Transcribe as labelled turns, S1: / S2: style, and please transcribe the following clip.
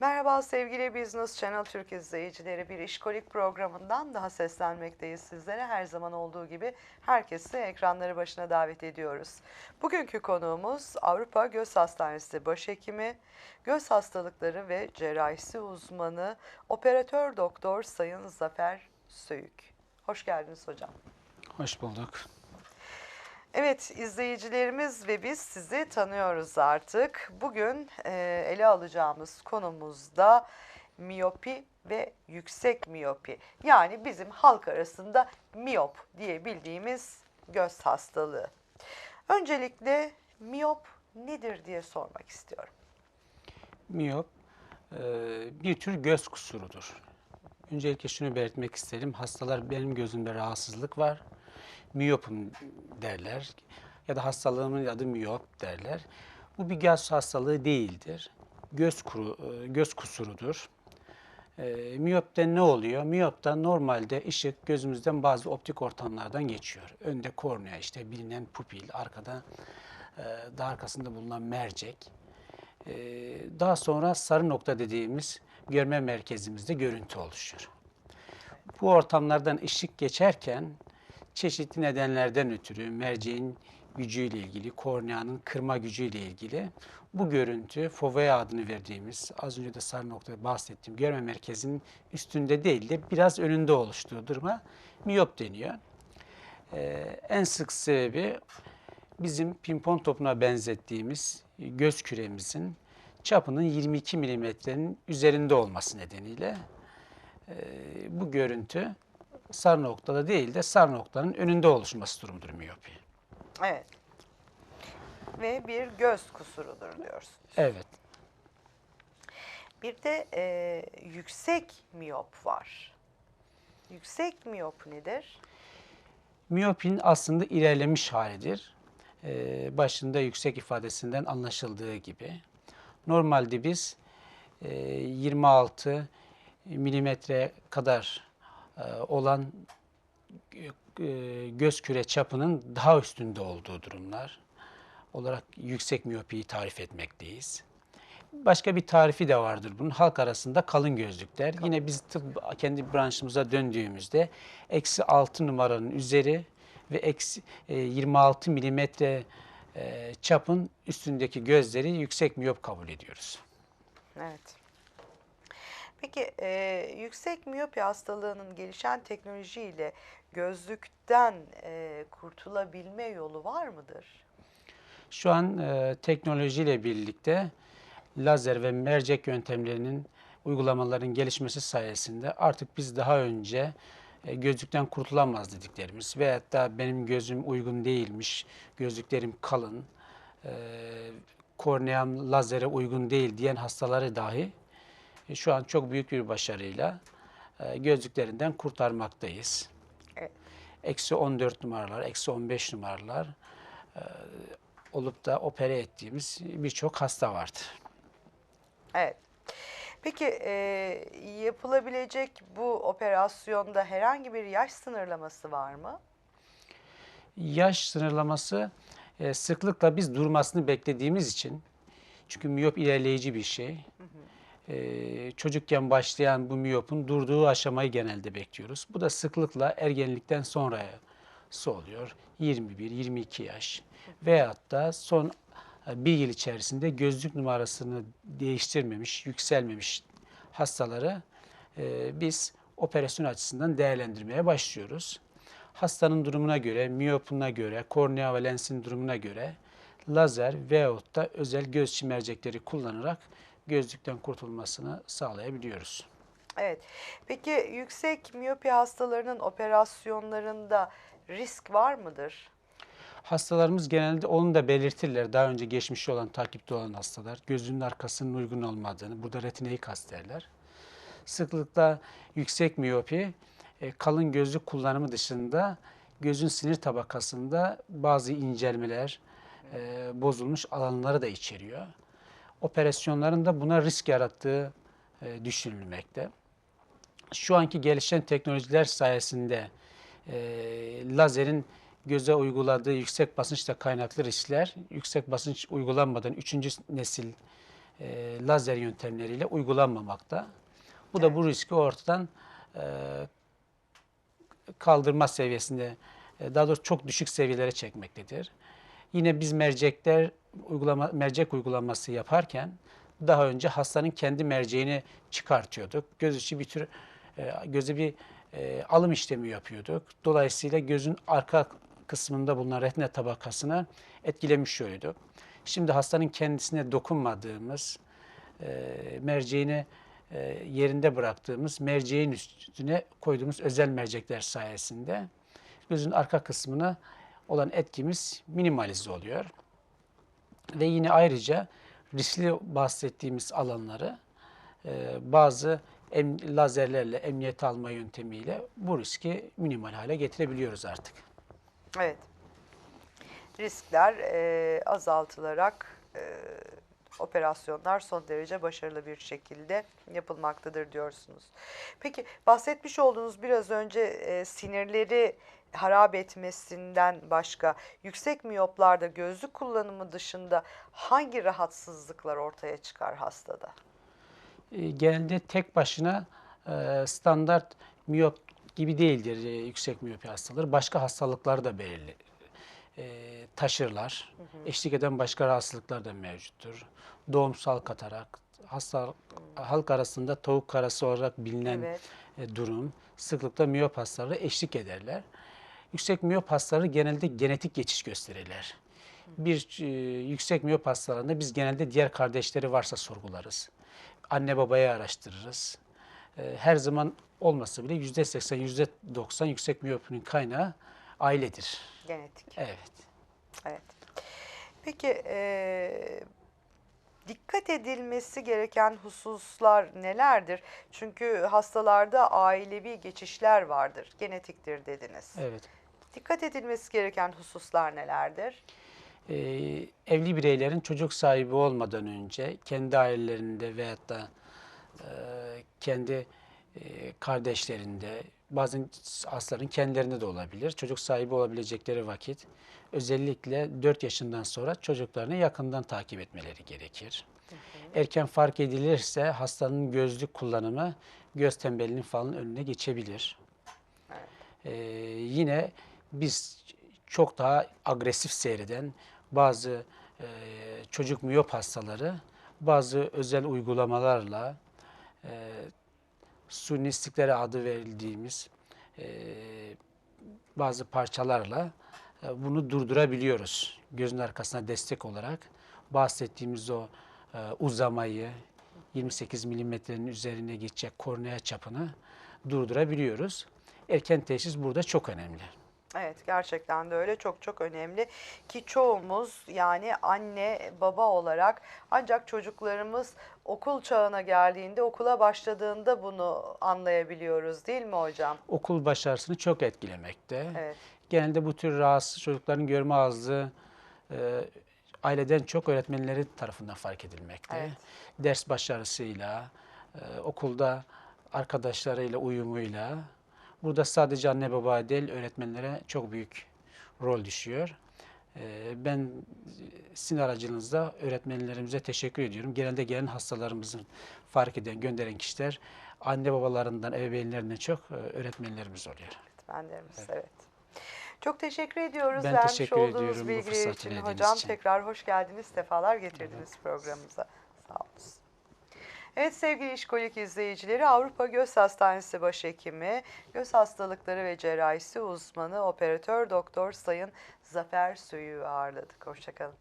S1: Merhaba sevgili Business Channel Türk izleyicileri. Bir işkolik programından daha seslenmekteyiz sizlere. Her zaman olduğu gibi herkesi ekranları başına davet ediyoruz. Bugünkü konuğumuz Avrupa Göz Hastanesi Başhekimi, göz hastalıkları ve cerrahisi uzmanı, operatör doktor Sayın Zafer Söyük. Hoş geldiniz hocam.
S2: Hoş bulduk.
S1: Evet izleyicilerimiz ve biz sizi tanıyoruz artık. Bugün e, ele alacağımız konumuzda miyopi ve yüksek miyopi. Yani bizim halk arasında miyop diye bildiğimiz göz hastalığı. Öncelikle miyop nedir diye sormak istiyorum.
S2: Miyop e, bir tür göz kusurudur. Öncelikle şunu belirtmek isterim. Hastalar benim gözümde rahatsızlık var. Miyopum derler. Ya da hastalığımın adı miyop derler. Bu bir göz hastalığı değildir. Göz kuru, e, göz kusurudur. E, miyopta ne oluyor? Miyopta normalde ışık gözümüzden bazı optik ortamlardan geçiyor. Önde kornea işte bilinen pupil, arkada e, daha arkasında bulunan mercek. E, daha sonra sarı nokta dediğimiz görme merkezimizde görüntü oluşur. Bu ortamlardan ışık geçerken çeşitli nedenlerden ötürü merceğin gücüyle ilgili, korneanın kırma gücüyle ilgili bu görüntü fovea adını verdiğimiz az önce de sarı noktada bahsettiğim görme merkezinin üstünde değil de biraz önünde oluştuğu duruma miyop deniyor. Ee, en sık sebebi bizim pimpon topuna benzettiğimiz göz küremizin çapının 22 milimetrenin üzerinde olması nedeniyle e, bu görüntü sarı noktada değil de sarı noktanın önünde oluşması durumudur miyopi.
S1: Evet. Ve bir göz kusurudur diyorsunuz.
S2: Evet.
S1: Bir de e, yüksek miyop var. Yüksek miyop nedir?
S2: Miyopin aslında ilerlemiş halidir. Ee, başında yüksek ifadesinden anlaşıldığı gibi. Normalde biz e, 26 milimetre kadar olan e, göz küre çapının daha üstünde olduğu durumlar olarak yüksek miyopiyi tarif etmekteyiz. Başka bir tarifi de vardır bunun. Halk arasında kalın gözlükler. Yine biz tıp kendi branşımıza döndüğümüzde eksi 6 numaranın üzeri ve eksi e, 26 milimetre e, çapın üstündeki gözleri yüksek miyop kabul ediyoruz.
S1: Evet. Peki e, yüksek miyopi hastalığının gelişen teknolojiyle gözlükten e, kurtulabilme yolu var mıdır?
S2: Şu an e, teknolojiyle birlikte lazer ve mercek yöntemlerinin uygulamaların gelişmesi sayesinde artık biz daha önce e, gözlükten kurtulamaz dediklerimiz veyahut da benim gözüm uygun değilmiş, gözlüklerim kalın, e, korneam lazere uygun değil diyen hastaları dahi şu an çok büyük bir başarıyla e, gözlüklerinden kurtarmaktayız.
S1: Evet.
S2: Eksi 14 numaralar, eksi 15 numaralar e, olup da opere ettiğimiz birçok hasta vardı.
S1: Evet. Peki e, yapılabilecek bu operasyonda herhangi bir yaş sınırlaması var mı?
S2: Yaş sınırlaması e, sıklıkla biz durmasını beklediğimiz için çünkü miyop ilerleyici bir şey. E, çocukken başlayan bu miyopun durduğu aşamayı genelde bekliyoruz. Bu da sıklıkla ergenlikten sonraya oluyor. 21-22 yaş veyahut da son e, bir yıl içerisinde gözlük numarasını değiştirmemiş, yükselmemiş hastaları e, biz operasyon açısından değerlendirmeye başlıyoruz. Hastanın durumuna göre, miyopuna göre, kornea ve lensin durumuna göre lazer veyahut da özel göz çimercekleri kullanarak gözlükten kurtulmasını sağlayabiliyoruz.
S1: Evet. Peki yüksek miyopi hastalarının operasyonlarında risk var mıdır?
S2: Hastalarımız genelde onu da belirtirler. Daha önce geçmişi olan, takipte olan hastalar. Gözünün arkasının uygun olmadığını, burada retineyi kastederler. Sıklıkla yüksek miyopi, e, kalın gözlük kullanımı dışında gözün sinir tabakasında bazı incelmeler, e, bozulmuş alanları da içeriyor. Operasyonların da buna risk yarattığı e, düşünülmekte. Şu anki gelişen teknolojiler sayesinde lazerin göze uyguladığı yüksek basınçla kaynaklı riskler, yüksek basınç uygulanmadan 3. nesil e, lazer yöntemleriyle uygulanmamakta. Bu da bu riski ortadan e, kaldırma seviyesinde, e, daha doğrusu çok düşük seviyelere çekmektedir. Yine biz mercekler uygulama mercek uygulaması yaparken daha önce hastanın kendi merceğini çıkartıyorduk. Göz içi bir tür e, göze bir e, alım işlemi yapıyorduk. Dolayısıyla gözün arka kısmında bulunan retina tabakasını etkilemiş oluyorduk. Şimdi hastanın kendisine dokunmadığımız, e, merceğini e, yerinde bıraktığımız merceğin üstüne koyduğumuz özel mercekler sayesinde gözün arka kısmına olan etkimiz minimalize oluyor. Ve yine ayrıca riskli bahsettiğimiz alanları e, bazı em, lazerlerle, emniyet alma yöntemiyle bu riski minimal hale getirebiliyoruz artık.
S1: Evet. Riskler e, azaltılarak e, operasyonlar son derece başarılı bir şekilde yapılmaktadır diyorsunuz. Peki bahsetmiş olduğunuz biraz önce e, sinirleri harap etmesinden başka yüksek miyoplarda gözlük kullanımı dışında hangi rahatsızlıklar ortaya çıkar hastada?
S2: E, genelde tek başına e, standart miyop gibi değildir e, yüksek miyopi hastaları. Başka hastalıklar da belirli e, taşırlar. Eşlik eden başka rahatsızlıklar da mevcuttur. Doğumsal katarak, hasta halk arasında tavuk karası olarak bilinen
S1: Evet.
S2: e, durum sıklıkla miyop hastaları eşlik ederler. Yüksek miyop hastaları genelde genetik geçiş gösterirler. Bir e, yüksek miyop hastalarında biz genelde diğer kardeşleri varsa sorgularız. Anne babayı araştırırız. E, her zaman olmasa bile yüzde seksen, yüzde doksan yüksek miyopinin kaynağı ailedir.
S1: Genetik.
S2: Evet.
S1: Evet. Peki eee, dikkat edilmesi gereken hususlar nelerdir? Çünkü hastalarda ailevi geçişler vardır. Genetiktir dediniz.
S2: Evet.
S1: Dikkat edilmesi gereken hususlar nelerdir?
S2: Ee, evli bireylerin çocuk sahibi olmadan önce kendi ailelerinde veyahut da e, kendi e, kardeşlerinde bazen hastaların kendilerinde de olabilir. Çocuk sahibi olabilecekleri vakit özellikle 4 yaşından sonra çocuklarını yakından takip etmeleri gerekir. Erken fark edilirse hastanın gözlük kullanımı göz tembelliğinin falan önüne geçebilir. Ee, yine biz çok daha agresif seyreden bazı e, çocuk miyop hastaları bazı özel uygulamalarla e, suni stiklere adı verildiğimiz e, bazı parçalarla e, bunu durdurabiliyoruz. Gözün arkasına destek olarak bahsettiğimiz o e, uzamayı 28 milimetrenin üzerine geçecek kornea çapını durdurabiliyoruz. Erken teşhis burada çok önemli.
S1: Evet gerçekten de öyle çok çok önemli ki çoğumuz yani anne baba olarak ancak çocuklarımız okul çağına geldiğinde okula başladığında bunu anlayabiliyoruz değil mi hocam?
S2: Okul başarısını çok etkilemekte.
S1: Evet.
S2: Genelde bu tür rahatsız çocukların görme azlığı e, aileden çok öğretmenleri tarafından fark edilmekte.
S1: Evet.
S2: Ders başarısıyla, e, okulda arkadaşlarıyla uyumuyla. Burada sadece anne baba değil öğretmenlere çok büyük rol düşüyor. E, ben sizin aracılığınızda öğretmenlerimize teşekkür ediyorum. Genelde gelen hastalarımızın fark eden, gönderen kişiler anne babalarından, ebeveynlerinden çok e, öğretmenlerimiz oluyor.
S1: Öğretmenlerimiz evet. Çok teşekkür ediyoruz
S2: Ben
S1: vermiş
S2: teşekkür
S1: olduğunuz
S2: ediyorum bu fırsatı
S1: için. Hocam
S2: için.
S1: tekrar hoş geldiniz, sefalar getirdiniz programımıza. Evet sevgili işkolik izleyicileri Avrupa Göz Hastanesi Başhekimi, Göz Hastalıkları ve Cerrahisi uzmanı operatör doktor Sayın Zafer Söyü'yü ağırladık. Hoşçakalın.